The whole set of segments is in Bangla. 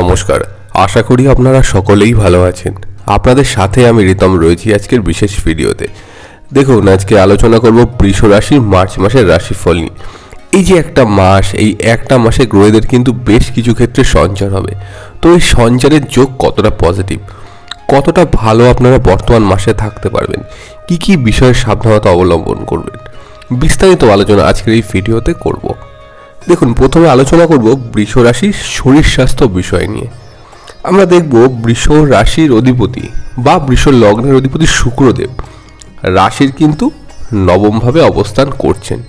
নমস্কার। আশা করি আপনারা সকলেই ভালো আছেন। আপনাদের সাথে আমি রিতম রয়েছি আজকের বিশেষ ভিডিওতে। দেখুন, আজকে আলোচনা করব বৃষ রাশির মার্চ মাসের রাশিফল নিয়ে। এই যে একটা মাস, এই একটা মাসে গ্রহদের কিন্তু বেশ কিছু ক্ষেত্রে সঞ্চার হবে। তো এই সঞ্চারের যোগ কতটা পজিটিভ কতটা ভালো আপনারা বর্তমান মাসে থাকতে পারবেন? কি কি বিষয়ে সাবধানতা অবলম্বন করবেন? বিস্তারিত আলোচনা আজকের এই ভিডিওতে করব। দেখুন, প্রথমে আলোচনা করব বৃষ রাশির শরীর স্বাস্থ্য বিষয় নিয়ে। আমরা দেখব বৃষ রাশির অধিপতি বা বৃষ লগ্নের অধিপতি শুক্রদেব। রাশির কিন্তু নবমভাবে অবস্থান করছেন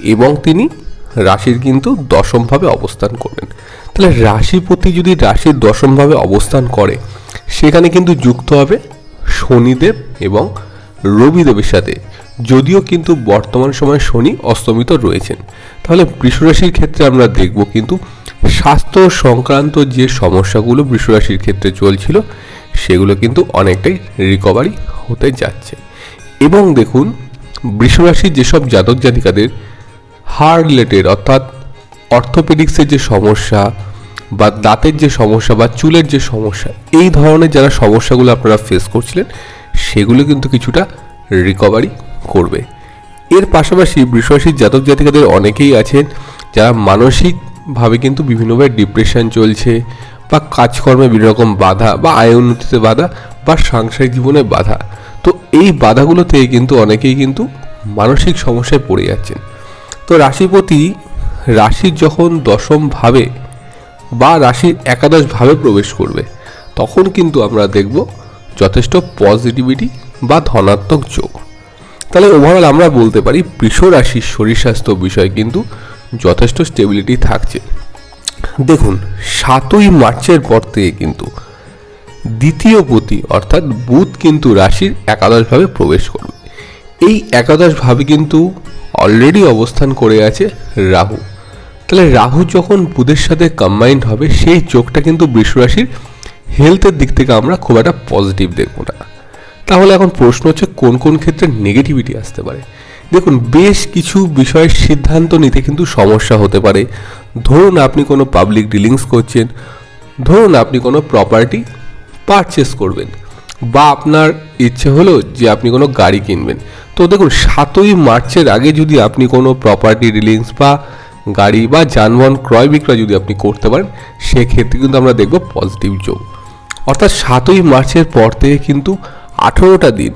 এবং তিনি রাশির কিন্তু দশমভাবে অবস্থান করবেন। তাহলে রাশিপতি যদি রাশির দশমভাবে অবস্থান করে, সেখানে কিন্তু যুক্ত হবে শনিদেব এবং রবিদেবের সাথে। যদিও কিন্তু বর্তমান সময়ে শনি অস্তমিত রয়েছেন। তাহলে বৃষরাশির ক্ষেত্রে আমরা দেখব কিন্তু স্বাস্থ্য সংক্রান্ত যে সমস্যাগুলো বৃষরাশির ক্ষেত্রে চলছিল, সেগুলো কিন্তু অনেকটাই রিকভারি হতে যাচ্ছে। এবং দেখুন, বৃষরাশির যেসব জাতক জাতিকাদের হার্ট রিলেটেড অর্থাৎ অর্থোপেডিক্সের যে সমস্যা বা দাঁতের যে সমস্যা বা চুলের যে সমস্যা, এই ধরনের যারা সমস্যাগুলো আপনারা ফেস করছিলেন, সেগুলো কিন্তু কিছুটা রিকভারি করবে। এর পাশাপাশি বৃষরাশির জাতক জাতিকাদের অনেকেই আছেন যারা মানসিকভাবে কিন্তু বিভিন্নভাবে ডিপ্রেশন চলছে বা কাজকর্মে বিভিন্ন রকম বাধা বা আয় উন্নতিতে বাধা বা সাংসারিক জীবনে বাধা। তো এই বাধাগুলো থেকে কিন্তু অনেকেই কিন্তু মানসিক সমস্যায় পড়ে যাচ্ছেন। তো রাশিপতি রাশির যখন দশম ভাবে বা রাশির একাদশ ভাবে প্রবেশ করবে, তখন কিন্তু আমরা দেখব যথেষ্ট পজিটিভিটি বা ধনাত্মক যোগ। তাহলে ওভারঅল আমরা বলতে পারি বৃষ রাশির শরীর স্বাস্থ্য বিষয়ে কিন্তু যথেষ্ট স্টেবিলিটি থাকছে। দেখুন, সাতই মার্চের পর থেকে কিন্তু দ্বিতীয় পতি অর্থাৎ বুধ কিন্তু রাশির একাদশভাবে প্রবেশ করবে। এই একাদশভাবে কিন্তু অলরেডি অবস্থান করে আছে রাহু। তাহলে রাহু যখন বুধের সাথে কম্বাইন্ড হবে, সেই যোগটা কিন্তু বৃষরাশির হেলথের দিক থেকে আমরা খুব একটা পজিটিভ দেখব না। তাহলে এখন প্রশ্ন হচ্ছে কোন কোন ক্ষেত্রে নেগেটিভিটি আসতে পারে? দেখুন, বেশ কিছু বিষয়ের সিদ্ধান্ত নিতে কিন্তু সমস্যা হতে পারে। ধরুন আপনি কোনো পাবলিক ডিলিংস করছেন, ধরুন আপনি কোনো প্রপার্টি পারচেস করবেন বা আপনার ইচ্ছে হলো যে আপনি কোনো গাড়ি কিনবেন। তো দেখুন, সাতই মার্চের আগে যদি আপনি কোনো প্রপার্টি ডিলিংস বা গাড়ি বা যানবাহন ক্রয় বিক্রয় যদি আপনি করতে পারেন, সেক্ষেত্রে কিন্তু আমরা দেখব পজিটিভ যোগ। অর্থাৎ সাতই মার্চের পর থেকে কিন্তু আঠেরোটা দিন।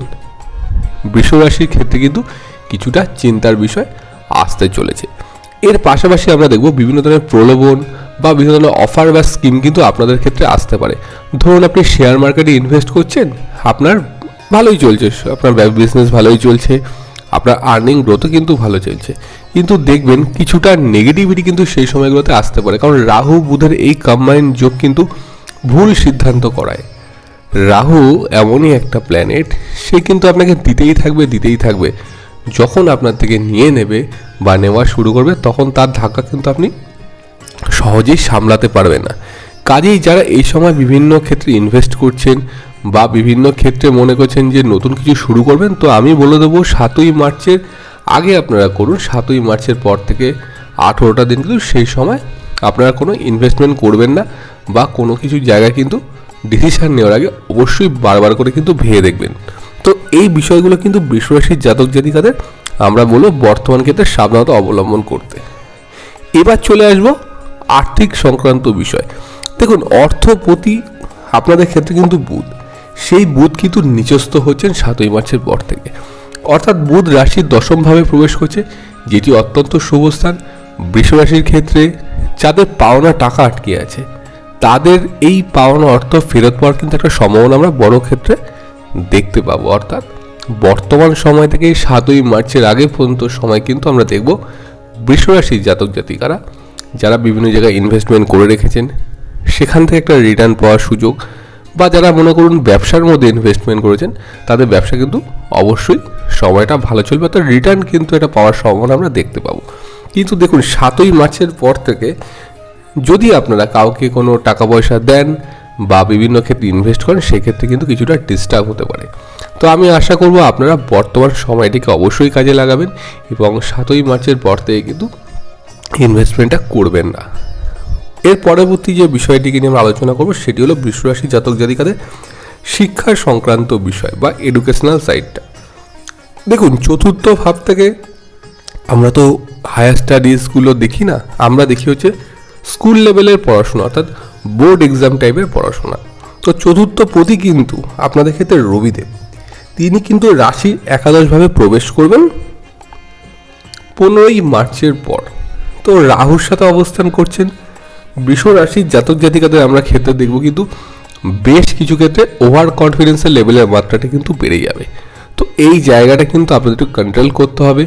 বৃষরাশির ক্ষেত্রে কিন্তু কিছুটা চিন্তার বিষয় আসতে চলেছে। এর পাশাপাশি আমরা দেখব বিভিন্ন ধরনের প্রলোভন বা বিভিন্ন ধরনের অফার বা স্কিম কিন্তু আপনাদের ক্ষেত্রে আসতে পারে। ধরুন আপনি শেয়ার মার্কেটে ইনভেস্ট করছেন, আপনার ভালোই চলছে, আপনার বিজনেস ভালোই চলছে, আপনার আর্নিং গ্রোথও কিন্তু ভালো চলছে। কিন্তু দেখবেন কিছুটা নেগেটিভিটি কিন্তু সেই সময়গুলোতে আসতে পারে। কারণ রাহু, বুধের এই কম্বাইন যোগ কিন্তু ভুল সিদ্ধান্ত করায়। রাহু এমনই একটা প্ল্যানেট সে কিন্তু আপনাকে দিতেই থাকবে দিতেই থাকবে। যখন আপনার থেকে নিয়ে নেবে বা নেওয়া শুরু করবে, তখন তার ধাক্কা কিন্তু আপনি সহজেই সামলাতে পারবে না। কাজেই যারা এই সময় বিভিন্ন ক্ষেত্রে ইনভেস্ট করছেন বা বিভিন্ন ক্ষেত্রে মনে করছেন যে নতুন কিছু শুরু করবেন, তো আমি বলে দেবো সাতই মার্চের আগে আপনারা করুন। সাতই মার্চের পর থেকে আঠেরোটা দিন কিন্তু সেই সময় আপনারা কোনো ইনভেস্টমেন্ট করবেন না বা কোনো কিছু জায়গায় কিন্তু ডিসিশান নেওয়ার আগে অবশ্যই বারবার করে কিন্তু ভেবে দেখবেন। তো এই বিষয়গুলো কিন্তু বৃষরাশির জাতক জাতিকাদের আমরা বলব বর্তমান ক্ষেত্রে সাবধানতা অবলম্বন করতে। এবার চলে আসব আর্থিক সংক্রান্ত বিষয়। দেখুন, অর্থপতি আপনাদের ক্ষেত্রে কিন্তু বুধ। সেই বুধ কিন্তু নিচস্থ হচ্ছেন সাতই মার্চের পর থেকে। অর্থাৎ বুধ রাশির দশমভাবে প্রবেশ করছে, যেটি অত্যন্ত শুভ স্থান। বৃষ রাশির ক্ষেত্রে যাদের পাওনা টাকা আটকে আছে তাদের এই পাওয়ানো অর্থ ফেরত পাওয়ার কিন্তু একটা সম্ভাবনা আমরা বড় ক্ষেত্রে দেখতে পাবো। অর্থাৎ বর্তমান সময় থেকে সাতই মার্চের আগে পর্যন্ত সময় কিন্তু আমরা দেখব বৃষরাশির জাতক জাতিকারা যারা বিভিন্ন জায়গায় ইনভেস্টমেন্ট করে রেখেছেন, সেখান থেকে একটা রিটার্ন পাওয়ার সুযোগ বা যারা মনে করুন ব্যবসার মধ্যে ইনভেস্টমেন্ট করেছেন, তাদের ব্যবসা কিন্তু অবশ্যই সময়টা ভালো চলবে, অর্থাৎ রিটার্ন কিন্তু এটা পাওয়ার সম্ভাবনা আমরা দেখতে পাবো। কিন্তু দেখুন, সাতই মার্চের পর থেকে যদি আপনারা কাউকে কোনো টাকা পয়সা দেন বা বিভিন্ন ক্ষেত্রে ইনভেস্ট করেন, সেক্ষেত্রে কিন্তু কিছুটা ডিস্টার্ব হতে পারে। তো আমি আশা করব আপনারা বর্তমান সময়টিকে অবশ্যই কাজে লাগাবেন এবং সাতই মার্চের পর থেকে কিন্তু ইনভেস্টমেন্টটা করবেন না। এর পরবর্তী যে বিষয়টিকে নিয়ে আমরা আলোচনা করব, সেটি হলো বৃষরাশি জাতক জাতিকাদের শিক্ষা সংক্রান্ত বিষয় বা এডুকেশনাল সাইডটা দেখুন, চতুর্থ ভাব থেকে আমরা তো হায়ার স্টাডিজগুলো দেখি না, আমরা দেখি হচ্ছে স্কুল লেভেলের পড়াশোনা, অর্থাৎ বোর্ড এক্সাম টাইপের পড়াশোনা। তো চতুর্থ পতি কিন্তু আপনাদের ক্ষেত্রে রবিদেব। তিনি কিন্তু রাশির একাদশভাবে প্রবেশ করবেন পনেরোই মার্চের পর। তো রাহুর সাথে অবস্থান করছেন বৃষ রাশির জাতক জাতিকাদের আমরা ক্ষেত্রে দেখব কিন্তু বেশ কিছু ক্ষেত্রে ওভার কনফিডেন্সের লেভেলের মাত্রাটা কিন্তু বেড়ে যাবে। তো এই জায়গাটা কিন্তু আপনাদের একটু কন্ট্রোল করতে হবে।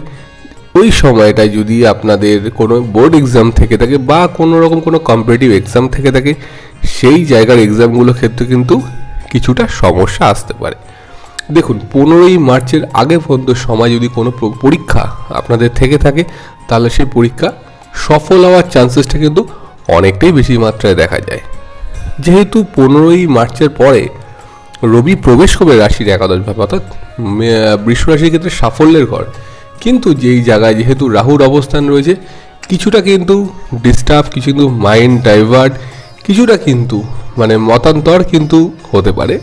ওই সময়টায় যদি আপনাদের কোনো বোর্ড এক্সাম থেকে থাকে বা কোনো রকম কোনো কম্পিটিটিভ এক্সাম থেকে থাকে, সেই জায়গার এক্সামগুলোর ক্ষেত্রে কিন্তু কিছুটা সমস্যা আসতে পারে। দেখুন, পনেরোই মার্চের আগে পর্যন্ত সময় যদি কোনো পরীক্ষা আপনাদের থেকে থাকে, তাহলে সেই পরীক্ষা সফল হওয়ার চান্সেসটা কিন্তু অনেকটাই বেশি মাত্রায় দেখা যায়। যেহেতু পনেরোই মার্চের পরে রবি প্রবেশ করবে রাশির একাদশ ভাবে অর্থাৎ মে- বৃষ রাশির ক্ষেত্রে সাফল্যের ঘর কিন্তু যেই জায়গায় যেহেতু রাহুর অবস্থান রয়েছে, কিছুটা কিন্তু ডিস্টার্ব কিছু কিন্তু মাইন্ড ডাইভার্ট কিছুটা কিন্তু মানে মতান্তর কিন্তু হতে পারে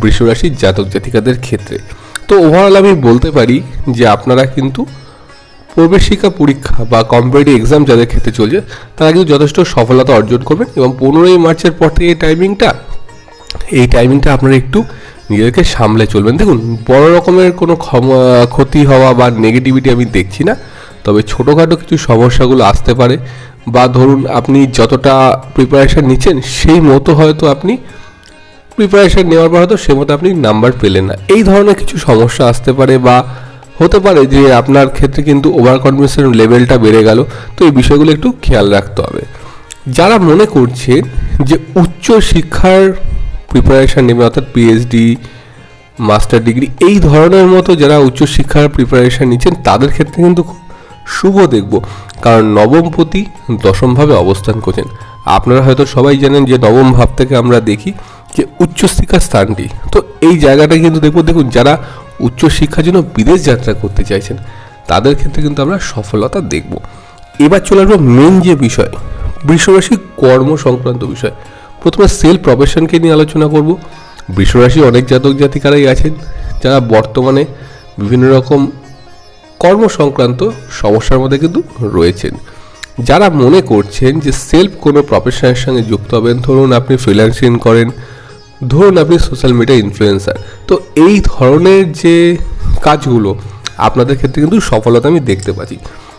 বৃষরাশির জাতক জাতিকাদের ক্ষেত্রে। তো ওভারঅল আমি বলতে পারি যে আপনারা কিন্তু প্রবেশিকা পরীক্ষা বা কম্পিটিটিভ এক্সাম যাদের ক্ষেত্রে চলছে, তারা কিন্তু যথেষ্ট সফলতা অর্জন করবেন এবং পনেরোই মার্চের পর থেকে এই টাইমিংটা এই টাইমিংটা আপনারা একটু নিজেদেরকে সামলে চলবেন। দেখুন, বড় রকমের কোনো ক্ষতি হওয়া বা নেগেটিভিটি আমি দেখছি না, তবে ছোটোখাটো কিছু সমস্যাগুলো আসতে পারে বা ধরুন আপনি যতটা প্রিপারেশান নিচ্ছেন, সেই মতো হয়তো আপনি প্রিপারেশন নেওয়ার পর হয়তো সে মতো আপনি নাম্বার পেলেন না। এই ধরনের কিছু সমস্যা আসতে পারে বা হতে পারে যে আপনার ক্ষেত্রে কিন্তু ওভার কনফিডেন্সের লেভেলটা বেড়ে গেল, তো এই বিষয়গুলো একটু খেয়াল রাখতে হবে। যারা মনে করছে যে উচ্চ শিক্ষার প্রিপারেশন নেবে, অর্থাৎ পিএইচডি মাস্টার ডিগ্রি এই ধরনের মতো যারা উচ্চশিক্ষার প্রিপারেশন নিচ্ছেন, তাদের ক্ষেত্রে কিন্তু খুব শুভ দেখব। কারণ নবমপতি দশমভাবে অবস্থান করছেন। আপনারা হয়তো সবাই জানেন যে নবম ভাব থেকে আমরা দেখি যে উচ্চশিক্ষার স্থানটি। তো এই জায়গাটা কিন্তু দেখব, দেখুন, যারা উচ্চশিক্ষার জন্য বিদেশ যাত্রা করতে চাইছেন, তাদের ক্ষেত্রে কিন্তু আমরা সফলতা দেখব। এবার চলে আসব মেন যে বিষয় বৃষরাশি কর্ম সংক্রান্ত বিষয়। প্রথমে সেল প্রফেশনকে নিয়ে আলোচনা করব। বৃষরাশি অনেক জাতক জাতিকারাই আছেন, যারা বর্তমানে বিভিন্ন রকম কর্ম সংক্রান্ত সমস্যার মধ্যে কিন্তু রয়েছেন। যারা মনে করছেন যে সেলফ কোনো প্রফেশনের সঙ্গে যুক্ত হবেন, ধরুন আপনি ফ্রিল্যান্সিং করেন, ধরুন আপনি সোশ্যাল মিডিয়া ইনফ্লুয়েন্সার তো এই ধরনের যে কাজগুলো আপনাদের ক্ষেত্রে কিন্তু সফলতা আমি দেখতে পাচ্ছি।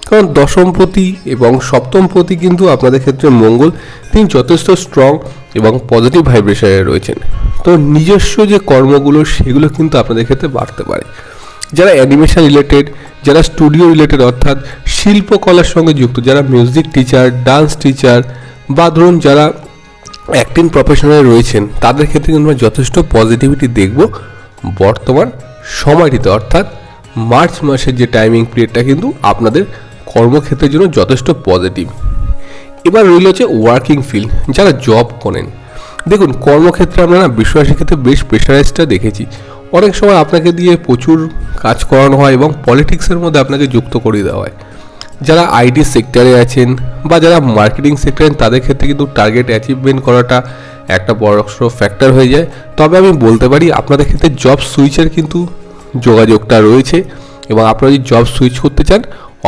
কারণ দশমপতি এবং সপ্তমপতি কিন্তু আপনাদের ক্ষেত্রে মঙ্গল, তিনি যথেষ্ট স্ট্রং এবং পজিটিভ ভাইব্রেশনে রয়েছেন। তো নিজস্ব যে কর্মগুলো, সেগুলো কিন্তু আপনাদের ক্ষেত্রে বাড়তে পারে। যারা অ্যানিমেশন রিলেটেড যারা স্টুডিও রিলেটেড অর্থাৎ শিল্পকলার সঙ্গে যুক্ত, যারা মিউজিক টিচার ডান্স টিচার বা ধরুন যারা অ্যাক্টিং প্রফেশনাল রয়েছেন, তাদের ক্ষেত্রে কিন্তু আমরা যথেষ্ট পজিটিভিটি দেখব বর্তমান সময়টিতে। অর্থাৎ মার্চ মাসের যে টাইমিং পিরিয়ডটা কিন্তু আপনাদের কর্মক্ষেত্রের জন্য যথেষ্ট পজিটিভ এবার রইল হচ্ছে ওয়ার্কিং ফিল্ড যারা জব করেন। দেখুন, কর্মক্ষেত্রে আমরা না বিশ্বাসের ক্ষেত্রে বেশ প্রেশারাইজটা দেখেছি। অনেক সময় আপনাকে দিয়ে প্রচুর কাজ করানো হয় এবং পলিটিক্সের মধ্যে আপনাকে যুক্ত করিয়ে দেওয়া হয়। যারা আইটি সেক্টরে আছেন বা যারা মার্কেটিং সেক্টরে তাদের ক্ষেত্রে কিন্তু টার্গেট অ্যাচিভমেন্ট করাটা একটা বড় ফ্যাক্টর হয়ে যায়। তবে আমি বলতে পারি, আপনাদের ক্ষেত্রে জব সুইচের কিন্তু যোগাযোগটা রয়েছে এবং আপনারা যদি জব সুইচ করতে চান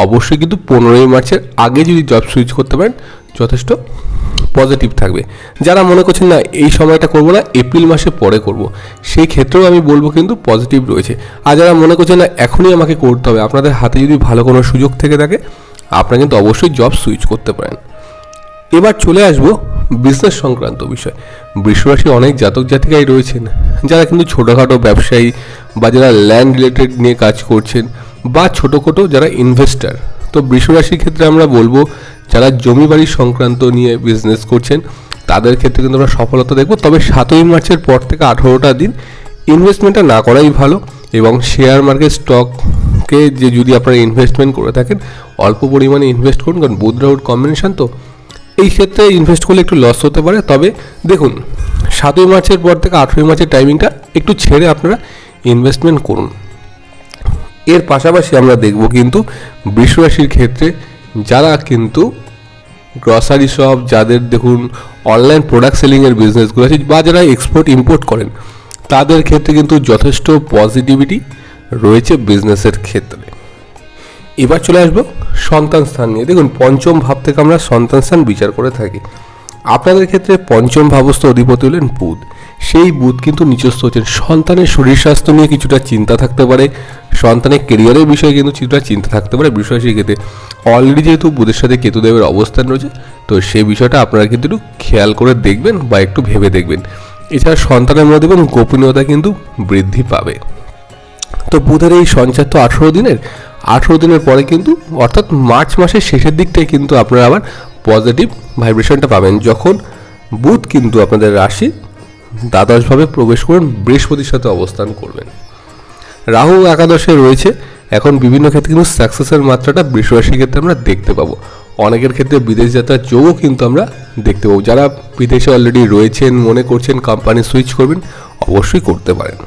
অবশ্যই কিন্তু পনেরোই মার্চের আগে যদি জব সুইচ করতে পারেন, যথেষ্ট পজিটিভ থাকবে। যারা মনে করছেন না, এই সময়টা করব না, এপ্রিল মাসে পরে করব, সেই ক্ষেত্রেও আমি বলব কিন্তু পজিটিভ রয়েছে। আর যারা মনে করছেন না, এখনই আমাকে করতে হবে, আপনাদের হাতে যদি ভালো কোনো সুযোগ থেকে থাকে, আপনারা কিন্তু অবশ্যই জব সুইচ করতে পারেন। এবার চলে আসব বিজনেস সংক্রান্ত বিষয়। বৃষরাশি অনেক জাতক জাতিকাই রয়েছেন, যারা কিন্তু ছোটোখাটো ব্যবসায়ী বা যারা ল্যান্ড রিলেটেড নিয়ে কাজ করছেন বা ছোটোখাটো যারা ইনভেস্টার তো বৃষরাশির ক্ষেত্রে আমরা বলব, যারা জমি বাড়ি সংক্রান্ত নিয়ে বিজনেস করছেন, তাদের ক্ষেত্রে কিন্তু আমরা সফলতা দেখব। তবে সাতই মার্চের পর থেকে আঠেরোটা দিন ইনভেস্টমেন্টটা না করাই ভালো এবং শেয়ার মার্কেট স্টককে যে যদি আপনারা ইনভেস্টমেন্ট করে থাকেন, অল্প পরিমাণে ইনভেস্ট করুন, কারণ বুধ কম্বিনেশন তো, এই ক্ষেত্রে ইনভেস্ট করলে একটু লস হতে পারে। তবে দেখুন, সাতই মার্চের পর থেকে আঠেরোই মার্চের টাইমিংটা একটু ছেড়ে আপনারা ইনভেস্টমেন্ট করুন। এর পাশাপাশি আমরা দেখব কিন্তু বৃষরাশির ক্ষেত্রে যারা কিন্তু গ্রসারি শপ যাদের দেখুন অনলাইন প্রোডাক্ট সেলিংয়ের বিজনেসগুলো আছে বা যারা এক্সপোর্ট ইম্পোর্ট করেন, তাদের ক্ষেত্রে কিন্তু যথেষ্ট পজিটিভিটি রয়েছে বিজনেসের ক্ষেত্রে। এবার চলে আসব সন্তান স্থান নিয়ে। দেখুন, পঞ্চম ভাব থেকে আমরা সন্তান স্থান বিচার করে থাকি। আপনাদের ক্ষেত্রে পঞ্চম ভাবস্থ অধিপতি হলেন বুধ। সেই বুধ কিন্তু নিচস্থ হচ্ছেন। সন্তানের শরীর স্বাস্থ্য নিয়ে কিছুটা চিন্তা থাকতে পারে। সন্তানের কেরিয়ারের বিষয়ে কিন্তু কিছুটা চিন্তা থাকতে পারে বিষয় সেই ক্ষেত্রে অলরেডি যেহেতু বুধের সাথে কেতুদেবের অবস্থান রয়েছে, তো সেই বিষয়টা আপনারা কিন্তু একটু খেয়াল করে দেখবেন বা একটু ভেবে দেখবেন। এছাড়া সন্তানের মধ্যে দেখবেন গোপনীয়তা কিন্তু বৃদ্ধি পাবে। তো বুধের এই সঞ্চার তো আঠেরো দিনের। আঠেরো দিনের পরে কিন্তু, অর্থাৎ মার্চ মাসের শেষের দিকটায় কিন্তু আপনারা আবার পজিটিভ ভাইব্রেশনটা পাবেন। যখন বুধ কিন্তু আপনাদের রাশি দ্বাদশভাবে প্রবেশ করবেন বৃহস্পতির সাথে অবস্থান করবেন। রাহু একাদশে রয়েছে। এখন বিভিন্ন ক্ষেত্রে কিন্তু সাকসেসের মাত্রাটা বৃষরাশির ক্ষেত্রে আমরা দেখতে পাবো। অনেকের ক্ষেত্রে বিদেশ যাত্রার যোগও কিন্তু আমরা দেখতে পাবো। যারা বিদেশে অলরেডি রয়েছেন, মনে করছেন কোম্পানি সুইচ করবেন, অবশ্যই করতে পারেন।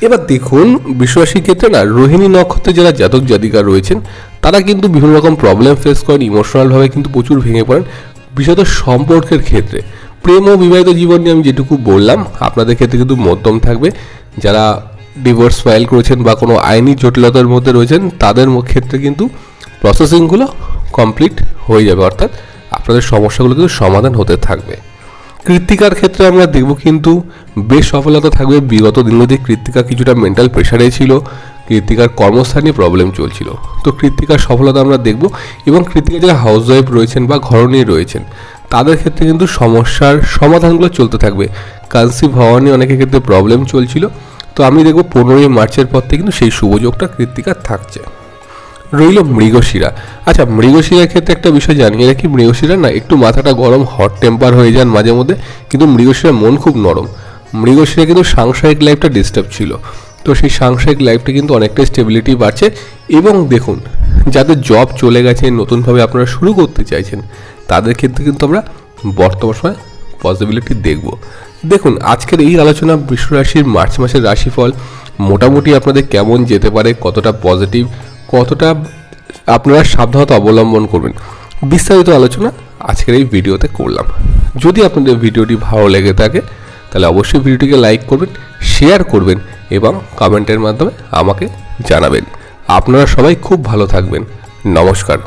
এবার দেখুন বিশ্বরাশির ক্ষেত্রে না, রোহিণী নক্ষত্রে যারা জাতক জাতিকা রয়েছেন তারা কিন্তু বিভিন্ন রকম প্রবলেম ফেস করেন ইমোশনালভাবে কিন্তু প্রচুর ভেঙে পড়েন বিশেষত সম্পর্কের ক্ষেত্রে। প্রেম ও বিবাহিত জীবন নিয়ে আমি যেটুকু বললাম, আপনাদের ক্ষেত্রে কিন্তু মধ্যম থাকবে। যারা ডিভোর্স ফাইল করেছেন বা কোনো আইনি জটিলতার মধ্যে রয়েছেন, তাদের ক্ষেত্রে কিন্তু প্রসেসিংগুলো কমপ্লিট হয়ে যাবে, অর্থাৎ আপনাদের সমস্যাগুলো কিন্তু সমাধান হতে থাকবে। কৃত্তিকার ক্ষেত্রে আমরা দেখব কিন্তু বেশ সফলতা থাকবে। বিগত দিনগুলিতে কৃত্তিকা কিছুটা মেন্টাল প্রেশারে ছিল কৃত্তিকার কর্মস্থানে প্রবলেম চলছিল। তো কৃত্তিকার সফলতা আমরা দেখব এবং কৃত্তিকা যারা হাউস ওয়াইফ রয়েছেন বা ঘরণী রয়েছেন, তাদের ক্ষেত্রে কিন্তু সমস্যার সমাধানগুলো চলতে থাকবে। কনসিভ হওয়া নিয়ে অনেকের ক্ষেত্রে প্রবলেম চলছিল। তো আমি দেখব পনেরোই মার্চের পর থেকে কিন্তু সেই শুভযোগটা কৃত্তিকার থাকছে। রইল মৃগশিরা। আচ্ছা মৃগশিরার ক্ষেত্রে একটা বিষয় জানিয়ে রাখি। মৃগশিরা না, একটু মাথাটা গরম হট টেম্পার হয়ে যান মাঝে মধ্যে কিন্তু মৃগশিরার মন খুব নরম। মৃগশিরা কিন্তু সাংসারিক লাইফটা ডিস্টার্ব ছিল। তো সেই সাংসারিক লাইফটা কিন্তু অনেকটাই স্টেবিলিটি বাড়ছে এবং দেখুন, যাদের জব চলে গেছে, নতুনভাবে আপনারা শুরু করতে চাইছেন, তাদের ক্ষেত্রে কিন্তু আমরা বর্তমান সময় পসিবিলিটি দেখব। দেখুন, আজকের এই আলোচনা বিশ্বরাশির মার্চ মাসের রাশিফল মোটামুটি আপনাদের কেমন যেতে পারে, কতটা পজিটিভ কতটা আপনারা সাবধানতা অবলম্বন করবেন, বিস্তারিত আলোচনা আজকের এই ভিডিওতে করলাম। যদি আপনাদের ভিডিওটি ভালো লেগে থাকে, তাহলে অবশ্যই ভিডিওটিকে লাইক করবেন শেয়ার করবেন এবং কমেন্টের মাধ্যমে আমাকে জানাবেন। আপনারা সবাই খুব ভালো থাকবেন। নমস্কার।